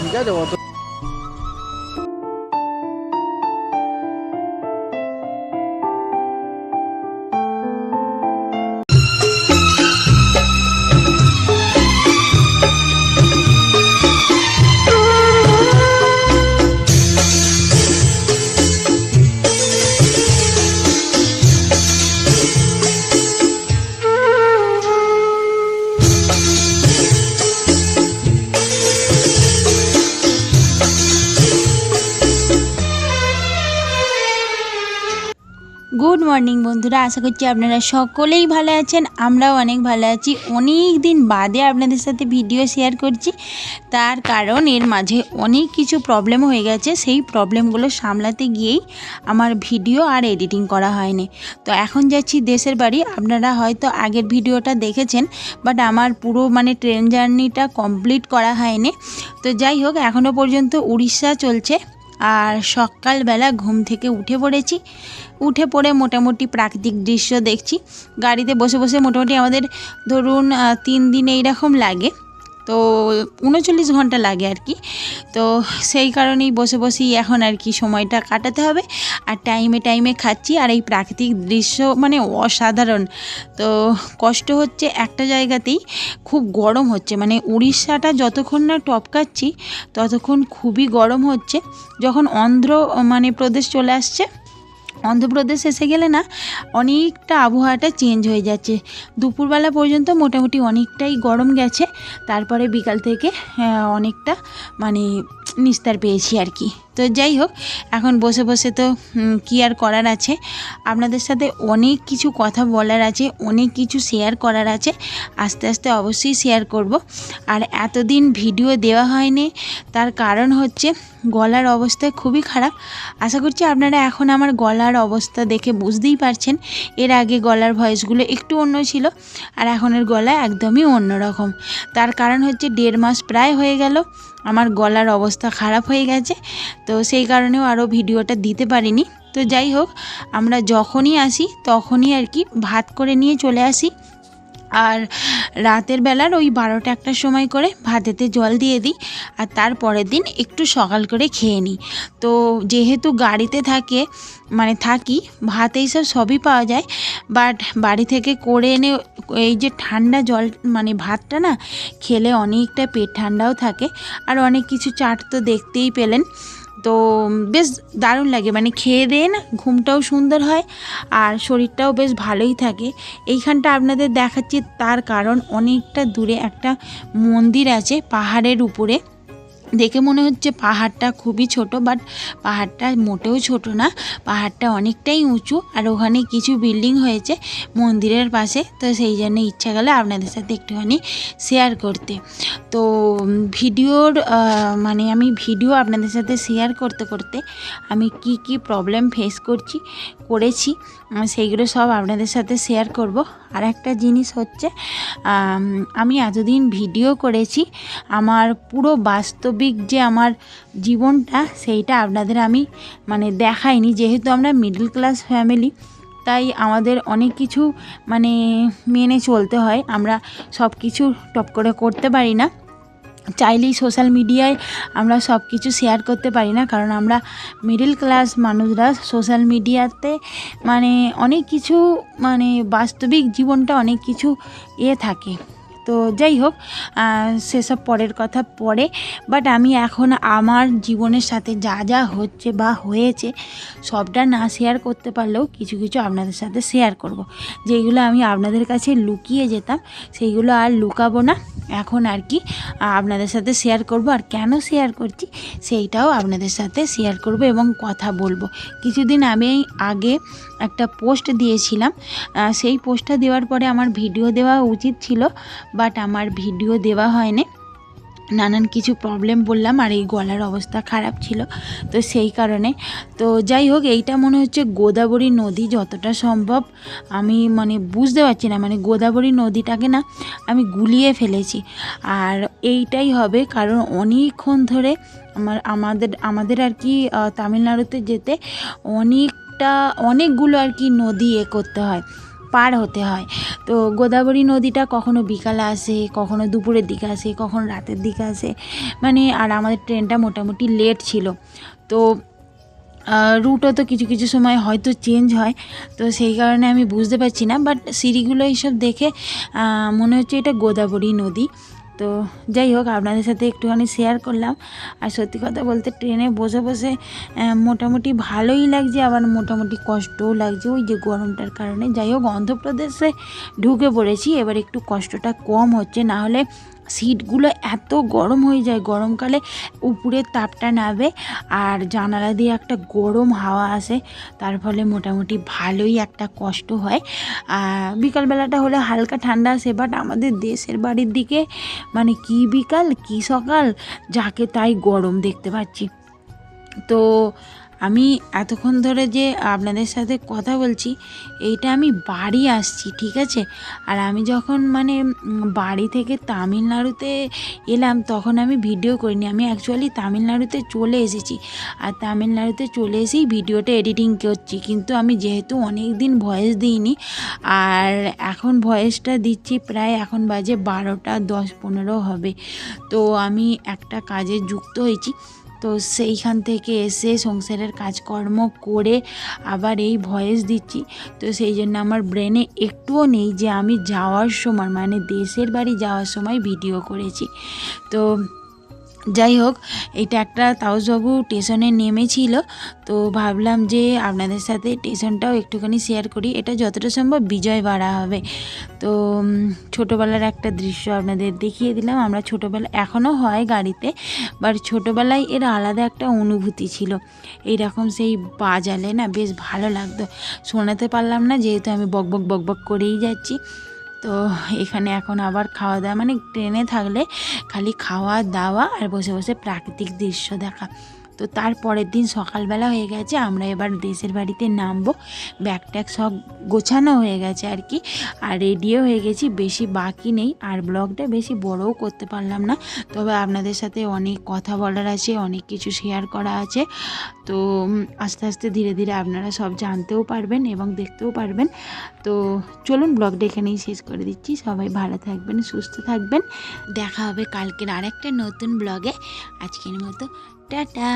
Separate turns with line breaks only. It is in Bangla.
ঠিক আছে অত
বন্ধুরা, আশা করছি আপনারা সকলেই ভালো আছেন, আমরাও অনেক ভালো আছি। অনেক দিন বাদে আপনাদের সাথে ভিডিও শেয়ার করছি। তার কারণ এর মাঝে অনেক কিছু প্রবলেম হয়ে গেছে, সেই প্রবলেমগুলো সামলাতে গিয়েই আমার ভিডিও আর এডিটিং করা হয়নি। তো এখন যাচ্ছি দেশের বাড়ি, আপনারা হয়তো আগের ভিডিওটা দেখেছেন বাট আমার পুরো মানে ট্রেন জার্নিটা কমপ্লিট করা হয়নি। তো যাই হোক এখনও পর্যন্ত উড়িষ্যা চলছে, আর সকালবেলা ঘুম থেকে উঠে পড়েছি। উঠে পড়ে মোটামুটি প্রাকৃতিক দৃশ্য দেখছি। গাড়িতে বসে বসে মোটামুটি আমাদের ধরুন তিন দিন এইরকম লাগে। তো উনচল্লিশ ঘণ্টা লাগে আর কি। তো সেই কারণেই বসে বসেই এখন আর কি সময়টা কাটাতে হবে। আর টাইমে টাইমে খাচ্ছি। আর এই প্রাকৃতিক দৃশ্য মানে অসাধারণ। তো কষ্ট হচ্ছে একটা জায়গাতেই, খুব গরম হচ্ছে। মানে উড়িষ্যাটা যতক্ষণ না টপকাচ্ছি ততক্ষণ খুবই গরম হচ্ছে। যখন অন্ধ্র মানে প্রদেশ চলে আসছে অন্ধ্রপ্রদেশ এসে গেলে না অনেকটা আবহাওয়াটা চেঞ্জ হয়ে যাচ্ছে। দুপুরবেলা পর্যন্ত মোটামুটি অনেকটাই গরম গেছে, তারপরে বিকাল থেকে অনেকটা মানে নিস্তার পেয়েছি আর কি। তো যাই হোক, এখন বসে বসে তো কি আর করার আছে। আপনাদের সাথে অনেক কিছু কথা বলার আছে, অনেক কিছু শেয়ার করার আছে। আস্তে আস্তে অবশ্যই শেয়ার করব। আর এতদিন ভিডিও দেওয়া হয়নি, তার কারণ হচ্ছে গলার অবস্থা খুবই খারাপ। আশা করছি আপনারা এখন আমার গলার অবস্থা দেখে বুঝতেই পারছেন। এর আগে গলার ভয়েসগুলো একটু অন্য ছিল, আর এখনের গলা একদমই অন্যরকম। তার কারণ হচ্ছে দেড় মাস প্রায় হয়ে গেল আমার গলার অবস্থা খারাপ হয়ে গেছে, তো সেই কারণেও আরও ভিডিওটা দিতে পারিনি। তো যাই হোক, আমরা যখনই আসি তখনই আর কি ভাত করে নিয়ে চলে আসি। আর রাতের বেলার ওই বারোটা একটার সময় করে ভাতেতে জল দিয়ে দিই আর তার পরের দিন একটু সকাল করে খেয়ে নিই। তো যেহেতু গাড়িতে থাকে মানে থাকি, ভাত এইসব সবই পাওয়া যায় বাট বাড়ি থেকে করে এনে এই যে ঠান্ডা জল মানে ভাতটা না, খেলে অনেকটা পেট ঠান্ডাও থাকে। আর অনেক কিছু চাট তো দেখতেই পেলেন। তো বেশ দারুণ লাগে। মানে খেয়ে দিয়ে না ঘুমটাও সুন্দর হয় আর শরীরটাও বেশ ভালোই থাকে। এইখানটা আপনাদের দেখাচ্ছি, তার কারণ অনেকটা দূরে একটা মন্দির আছে পাহাড়ের উপরে। দেখে মনে হচ্ছে পাহাড়টা খুবই ছোট বাট পাহাড়টা মোটেও ছোট না। পাহাড়টা অনেকটাই উঁচু, আর ওখানে কিছু বিল্ডিং হয়েছে মন্দিরের পাশে। তো সেই জন্য ইচ্ছা গেলে আপনাদের সাথে একটুখানি শেয়ার করতে। তো ভিডিওর মানে আমি ভিডিও আপনাদের সাথে শেয়ার করতে করতে আমি কি কি প্রবলেম ফেস করছি, করেছি সেইগুলো সব আপনাদের সাথে শেয়ার করব। আর একটা জিনিস হচ্ছে, আমি এতদিন ভিডিও করেছি, আমার পুরো বাস্তবিক যে আমার জীবনটা, সেইটা আপনাদের আমি মানে দেখাইনি। যেহেতু আমরা মিডল ক্লাস ফ্যামিলি তাই আমাদের অনেক কিছু মানে মেনে চলতে হয়। আমরা সব কিছু টপ করে করতে পারি না। চাইলেই সোশ্যাল মিডিয়ায় আমরা সব কিছু শেয়ার করতে পারি না। কারণ আমরা মিডল ক্লাস মানুষরা সোশ্যাল মিডিয়াতে মানে অনেক কিছু মানে বাস্তবিক জীবনটা অনেক কিছু এ থাকে। তো যাই হোক সেসব পরের কথা পরে বাট আমি এখন আমার জীবনের সাথে যা যা হচ্ছে বা হয়েছে, সবটা না শেয়ার করতে পারলেও কিছু কিছু আপনাদের সাথে শেয়ার করব। যেগুলো আমি আপনাদের কাছে লুকিয়ে যেতাম, সেইগুলো আর লুকাবো না এখন আর কি আপনাদের সাথে শেয়ার করব আর কেন শেয়ার করছি, সেইটাও আপনাদের সাথে শেয়ার করব এবং কথা বলব কিছুদিন আমি আগে একটা পোস্ট দিয়েছিলাম সেই পোস্টটা দেওয়ার পরে আমার ভিডিও দেওয়া উচিত ছিল বাট আমার ভিডিও দেওয়া হয়নি। নানান কিছু প্রবলেম বললাম আর এই গলার অবস্থা খারাপ ছিল, তো সেই কারণে। তো যাই হোক, এইটা মনে হচ্ছে গোদাবরী নদী যতটা সম্ভব। আমি মানে বুঝতে পারছি না মানে গোদাবরী নদীটাকে না আমি গুলিয়ে ফেলেছি। আর এইটাই হবে কারণ অনেকক্ষণ ধরে আমার, আমাদের আমাদের আর কি তামিলনাড়ুতে যেতে অনেকটা, অনেকগুলো আর কি নদী এ করতে হয়। পার হতে হয়। তো গোদাবরী নদীটা কখনো বিকালে আসে, কখনো দুপুরের দিকে আসে, কখনো রাতের দিকে আসে। মানে আর আমাদের ট্রেনটা মোটামুটি লেট ছিল। তো রুটও তো কিছু কিছু সময় হয়তো চেঞ্জ হয়। তো সেই কারণে আমি বুঝতে পারছি না বাট সিঁড়িগুলো এইসব দেখে মনে হচ্ছে এটা গোদাবরী নদী। তো যাই হোক, আপনাদের সাথে একটুখানি শেয়ার করলাম। আর সত্যি কথা বলতে ট্রেনে বসে বসে মোটামুটি ভালোই লাগছে। আবার মোটামুটি কষ্টও লাগছে ওই যে গরমটার কারণে। যাই হোক, অন্ধ্রপ্রদেশে ঢুকে পড়েছি। এবার একটু কষ্টটা কম হচ্ছে। না হলে সিটগুলো এত গরম হয়ে যায়, গরমকালে উপরের তাপটা নাবে আর জানালা দিয়ে একটা গরম হাওয়া আসে, তার ফলে মোটামুটি ভালোই একটা কষ্ট হয়। বিকালবেলাটা হলে হালকা ঠান্ডা আসে বাট আমাদের দেশের বাড়ির দিকে মানে কি বিকাল, কি সকাল, যাকে তাই গরম দেখতে পাচ্ছি। তো আমি এতক্ষণ ধরে যে আপনাদের সাথে কথা বলছি, এইটা আমি বাড়ি আসছি, ঠিক আছে? আর আমি যখন মানে বাড়ি থেকে তামিলনাড়ুতে এলাম, তখন আমি ভিডিও করিনি। আমি অ্যাকচুয়ালি তামিলনাড়ুতে চলে এসেছি। আর তামিলনাড়ুতে চলে এসেই ভিডিওটা এডিটিং করছি। কিন্তু আমি যেহেতু অনেক দিন ভয়েস দিইনি, আর এখন ভয়েসটা দিচ্ছি প্রায় এখন বাজে বারোটা দশ পনেরো হবে। তো আমি একটা কাজে যুক্ত হয়েছি। তো সেইখান থেকে এসে সংসারের কাজকর্ম করে আবার এই ভয়েস দিচ্ছি। তো সেই জন্য আমার ব্রেনে একটুও নেই যে আমি যাওয়ার সময় মানে দেশের বাড়ি যাওয়ার সময় ভিডিও করেছি। তো যাই হোক এটা একটা তাউসবাবু স্টেশনে নেমেছিল তো ভাবলাম যে আপনাদের সাথে স্টেশনটাও একটুখানি শেয়ার করি। এটা যতটা সম্ভব বিজয়বাড়া হবে। তো ছোটোবেলার একটা দৃশ্য আপনাদের দেখিয়ে দিলাম। আমরা ছোটোবেলা, এখনও হয় গাড়িতে বাট ছোটোবেলায় এর আলাদা একটা অনুভূতি ছিল। এইরকম সেই বাজালে না বেশ ভালো লাগতো। শোনাতে পারলাম না, যেহেতু আমি বক বক বক বক করেই যাচ্ছি। তো এখানে এখন আবার খাওয়া দাওয়া মানে ট্রেনে থাকলে খালি খাওয়া দাওয়া আর বসে বসে প্রাকৃতিক দৃশ্য দেখা। তো তার পরের দিন সকালবেলা হয়ে গেছে, আমরা এবার দেশের বাড়িতে নামবো। ব্যাগ ট্যাগ সব গোছানো হয়ে গেছে আর কি, আর রেডিও হয়ে গেছি, বেশি বাকি নেই। আর ব্লগটা বেশি বড়ও করতে পারলাম না। তবে আপনাদের সাথে অনেক কথা বলার আছে, অনেক কিছু শেয়ার করা আছে। তো আস্তে আস্তে ধীরে ধীরে আপনারা সব জানতেও পারবেন এবং দেখতেও পারবেন। তো চলুন ব্লগটা এখানেই শেষ করে দিচ্ছি। সবাই ভালো থাকবেন, সুস্থ থাকবেন। দেখা হবে কালকের আরেকটা নতুন ব্লগে। আজকের মতো, টাটা।